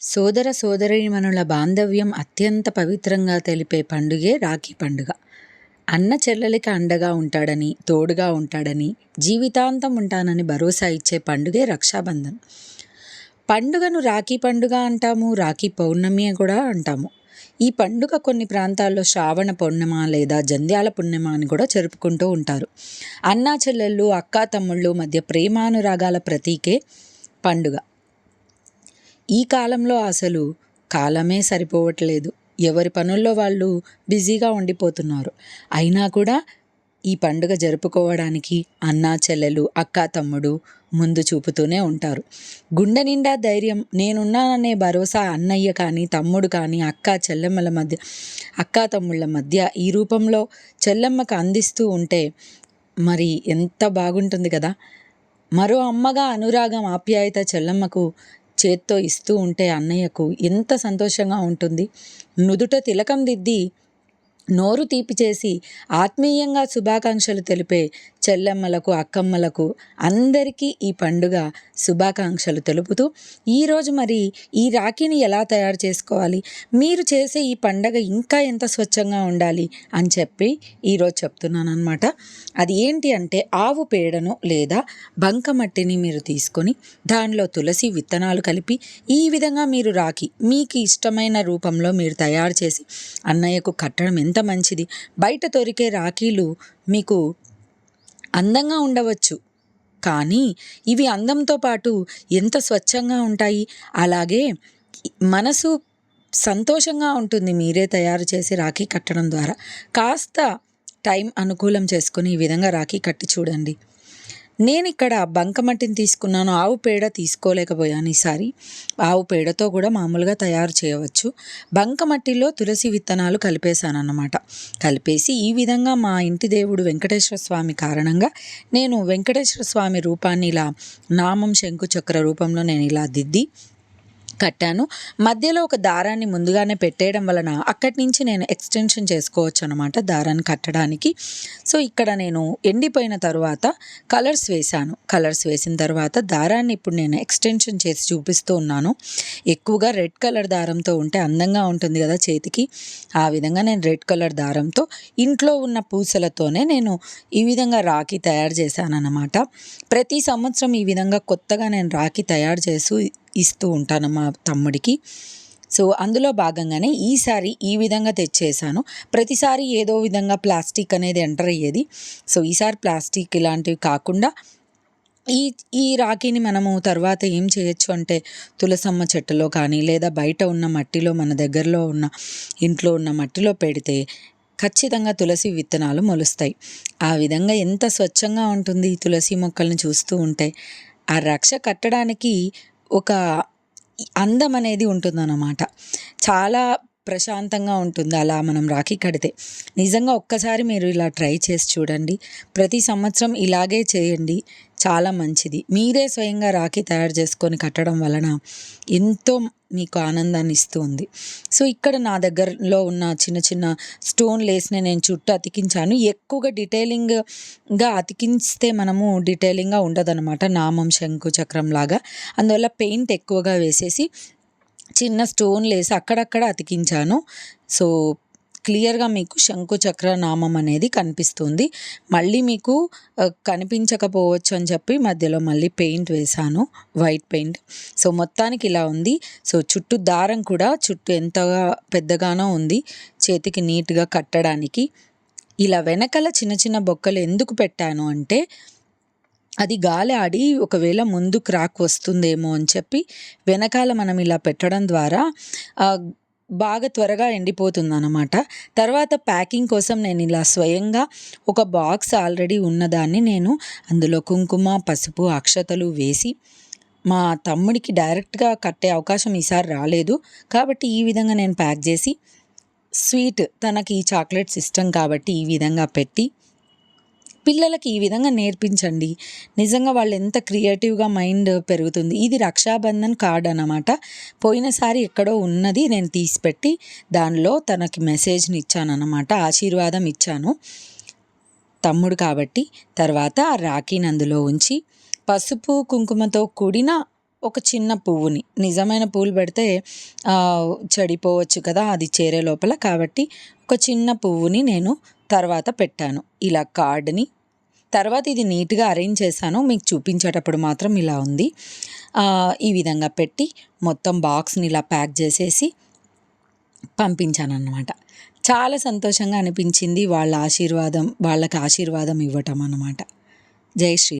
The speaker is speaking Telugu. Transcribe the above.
సోదర సోదరీమణుల బాంధవ్యం అత్యంత పవిత్రంగా తెలిపే పండుగే రాఖీ పండుగ. అన్న చెల్లెలికి అండగా ఉంటాడని తోడుగా ఉంటాడని జీవితాంతం ఉంటానని భరోసా ఇచ్చే పండుగే రక్షాబంధన్. పండుగను రాఖీ పండుగ అంటాము రాఖీ పౌర్ణమి కూడా అంటాము. ఈ పండుగ కొన్ని ప్రాంతాల్లో శ్రావణ పౌర్ణమ లేదా జంధ్యాల పుణ్యమ అని కూడా జరుపుకుంటూ ఉంటారు. అన్నా చెల్లెళ్ళు అక్కా తమ్ముళ్ళు మధ్య ప్రేమానురాగాల ప్రతీకే పండుగ. ఈ కాలంలో అసలు కాలమే సరిపోవట్లేదు. ఎవరి పనుల్లో వాళ్ళు బిజీగా ఉండిపోతున్నారు. అయినా కూడా ఈ పండుగ జరుపుకోవడానికి అన్నా చెల్లెలు అక్క తమ్ముడు ముందు చూపుతూనే ఉంటారు. గుండె నిండా ధైర్యం నేనున్నాననే భరోసా అన్నయ్య కానీ తమ్ముడు కానీ అక్క చెల్లెమ్మల మధ్య అక్క తమ్ముళ్ళ మధ్య ఈ రూపంలో చెల్లెమ్మకు అందిస్తూ ఉంటే మరి ఎంత బాగుంటుంది కదా. మరో అమ్మగా అనురాగం ఆప్యాయత చెల్లమ్మకు చేత్తో ఇస్తూ ఉంటే అన్నయ్యకు ఎంత సంతోషంగా ఉంటుంది. నుదుట తిలకం దిద్ది నోరు తీపి చేసి ఆత్మీయంగా శుభాకాంక్షలు తెలిపే చెల్లెమ్మలకు అక్కమ్మలకు అందరికీ ఈ పండుగ శుభాకాంక్షలు తెలుపుతూ ఈరోజు మరి ఈ రాఖీని ఎలా తయారు చేసుకోవాలి? మీరు చేసే ఈ పండగ ఇంకా ఎంత స్వచ్ఛంగా ఉండాలి అని చెప్పి ఈరోజు చెప్తున్నాను అనమాట అది ఏంటి అంటే ఆవు పేడను లేదా బంకమట్టిని మీరు తీసుకొని దానిలో తులసి విత్తనాలు కలిపి ఈ విధంగా మీరు రాఖీ మీకు ఇష్టమైన రూపంలో మీరు తయారు చేసి అన్నయ్యకు కట్టడం ఎంత మంచిది. బయట దొరికే రాఖీలు మీకు అందంగా ఉండవచ్చు. కానీ ఇవి అందంతో పాటు ఎంత స్వచ్ఛంగా ఉంటాయి? అలాగే మనసు సంతోషంగా ఉంటుంది మీరే తయారు చేసి రాఖీ కట్టడం ద్వారా. కాస్త టైం అనుకూలం చేసుకుని ఈ విధంగా రాఖీ కట్టి చూడండి. నేను ఇక్కడ బంకమట్టిని తీసుకున్నాను ఆవు పేడ తీసుకోలేకపోయాను ఈసారి. ఆవు పేడతో కూడా మామూలుగా తయారు చేయవచ్చు. బంకమట్టిలో తులసి విత్తనాలు కలిపేశాను అన్నమాట కలిపేసి ఈ విధంగా మా ఇంటి దేవుడు వెంకటేశ్వర స్వామి కారణంగా నేను వెంకటేశ్వర స్వామి రూపాన్ని ఇలా నామం శంకు చక్ర రూపంలో నేను ఇలా దిద్ది కట్టాను. మధ్యలో ఒక దారాన్ని ముందుగానే పెట్టేయడం వలన అక్కడి నుంచి నేను ఎక్స్టెన్షన్ చేసుకోవచ్చు అనమాట దారాన్ని కట్టడానికి. సో ఇక్కడ నేను ఎండిపోయిన తర్వాత కలర్స్ వేశాను. కలర్స్ వేసిన తర్వాత దారాన్ని ఇప్పుడు నేను ఎక్స్టెన్షన్ చేసి చూపిస్తూ ఉన్నాను. ఎక్కువగా రెడ్ కలర్ దారంతో ఉంటే అందంగా ఉంటుంది కదా చేతికి. ఆ విధంగా నేను రెడ్ కలర్ దారంతో ఇంట్లో ఉన్న పూసలతోనే నేను ఈ విధంగా రాఖీ తయారు చేశాను అనమాట ప్రతి సంవత్సరం ఈ విధంగా కొత్తగా నేను రాఖీ తయారు చేసి ఇస్తూ ఉంటాను మా తమ్ముడికి. సో అందులో భాగంగానే ఈసారి ఈ విధంగా తెచ్చేసాను. ప్రతిసారి ఏదో విధంగా ప్లాస్టిక్ అనేది ఎంటర్ అయ్యేది. సో ఈసారి ప్లాస్టిక్ ఇలాంటివి కాకుండా ఈ ఈ రాఖీని మనము తర్వాత ఏం చేయొచ్చు అంటే తులసమ్మ చెట్టులో కానీ లేదా బయట ఉన్న మట్టిలో మన దగ్గరలో ఉన్న ఇంట్లో ఉన్న మట్టిలో పెడితే ఖచ్చితంగా తులసి విత్తనాలు మొలుస్తాయి. ఆ విధంగా ఎంత స్వచ్ఛంగా ఉంటుంది తులసి మొక్కల్ని చూస్తూ ఉంటే. ఆ రక్ష కట్టడానికి ఒక అందం అనేది ఉంటుందన్నమాట. చాలా ప్రశాంతంగా ఉంటుంది? అలా మనం రాఖీ కడితే. నిజంగా ఒక్కసారి మీరు ఇలా ట్రై చేసి చూడండి. ప్రతి సంవత్సరం ఇలాగే చేయండి. చాలా మంచిది. మీరే స్వయంగా రాఖీ తయారు చేసుకొని కట్టడం వలన ఎంతో మీకు ఆనందాన్ని ఇస్తుంది. సో ఇక్కడ నా దగ్గరలో ఉన్న చిన్న చిన్న స్టోన్ లేస్ని నేను చుట్టూ అతికించాను. ఎక్కువగా డీటెయిలింగ్గా అతికిస్తే మనము డీటెయిలింగ్గా ఉండదన్నమాట. నామం శంకు చక్రం లాగా. అందువల్ల పెయింట్ ఎక్కువగా వేసేసి చిన్న స్టోన్ లేసి అక్కడక్కడ అతికించాను. సో క్లియర్గా మీకు శంకుచక్ర నామం అనేది కనిపిస్తుంది. మళ్ళీ మీకు కనిపించకపోవచ్చు అని చెప్పి మధ్యలో మళ్ళీ పెయింట్ వేశాను. White paint. సో మొత్తానికి ఇలా ఉంది. సో చుట్టూ దారం కూడా చుట్టూ ఎంతగా పెద్దగానో ఉంది. చేతికి నీట్గా కట్టడానికి. ఇలా వెనకల చిన్న చిన్న బొక్కలు ఎందుకు పెట్టాను అంటే అది గాలి ఆడి ఒకవేళ ముందు క్రాక్ వస్తుందేమో అని చెప్పి వెనకాల మనం ఇలా పెట్టడం ద్వారా బాగా త్వరగా ఎండిపోతుంది అనమాట తర్వాత ప్యాకింగ్ కోసం నేను ఇలా స్వయంగా ఒక బాక్స్ ఆల్రెడీ ఉన్నదాన్ని నేను అందులో కుంకుమ పసుపు అక్షతలు వేసి మా తమ్ముడికి డైరెక్ట్గా కట్టే అవకాశం ఈసారి రాలేదు. కాబట్టి ఈ విధంగా నేను ప్యాక్ చేసి స్వీట్ తనకి ఈ చాక్లెట్స్ ఇష్టం కాబట్టి ఈ విధంగా పెట్టి పిల్లలకి ఈ విధంగా నేర్పించండి. నిజంగా వాళ్ళు ఎంత క్రియేటివ్గా మైండ్ పెరుగుతుంది. ఇది రక్షాబంధన్ కార్డ్ అనమాట పోయినసారి ఎక్కడో ఉన్నది నేను తీసిపెట్టి దానిలో తనకి మెసేజ్ని ఇచ్చానమాట ఆశీర్వాదం ఇచ్చాను. తమ్ముడు కాబట్టి. తర్వాత ఆ రాఖీని అందులో ఉంచి పసుపు కుంకుమతో కూడిన ఒక చిన్న పువ్వుని నిజమైన పూలు పెడితే చెడిపోవచ్చు కదా అది చేరే లోపల కాబట్టి ఒక చిన్న పువ్వుని నేను తర్వాత పెట్టాను. ఇలా కార్డుని తర్వాత ఇది నీట్గా అరేంజ్ చేశాను. మీకు చూపించేటప్పుడు మాత్రం ఇలా ఉంది. ఈ విధంగా పెట్టి మొత్తం బాక్స్ని ఇలా ప్యాక్ చేసేసి పంపించాను అన్నమాట చాలా సంతోషంగా అనిపించింది వాళ్ళ ఆశీర్వాదం వాళ్ళకి ఆశీర్వాదం ఇవ్వటం అన్నమాట. జై శ్రీ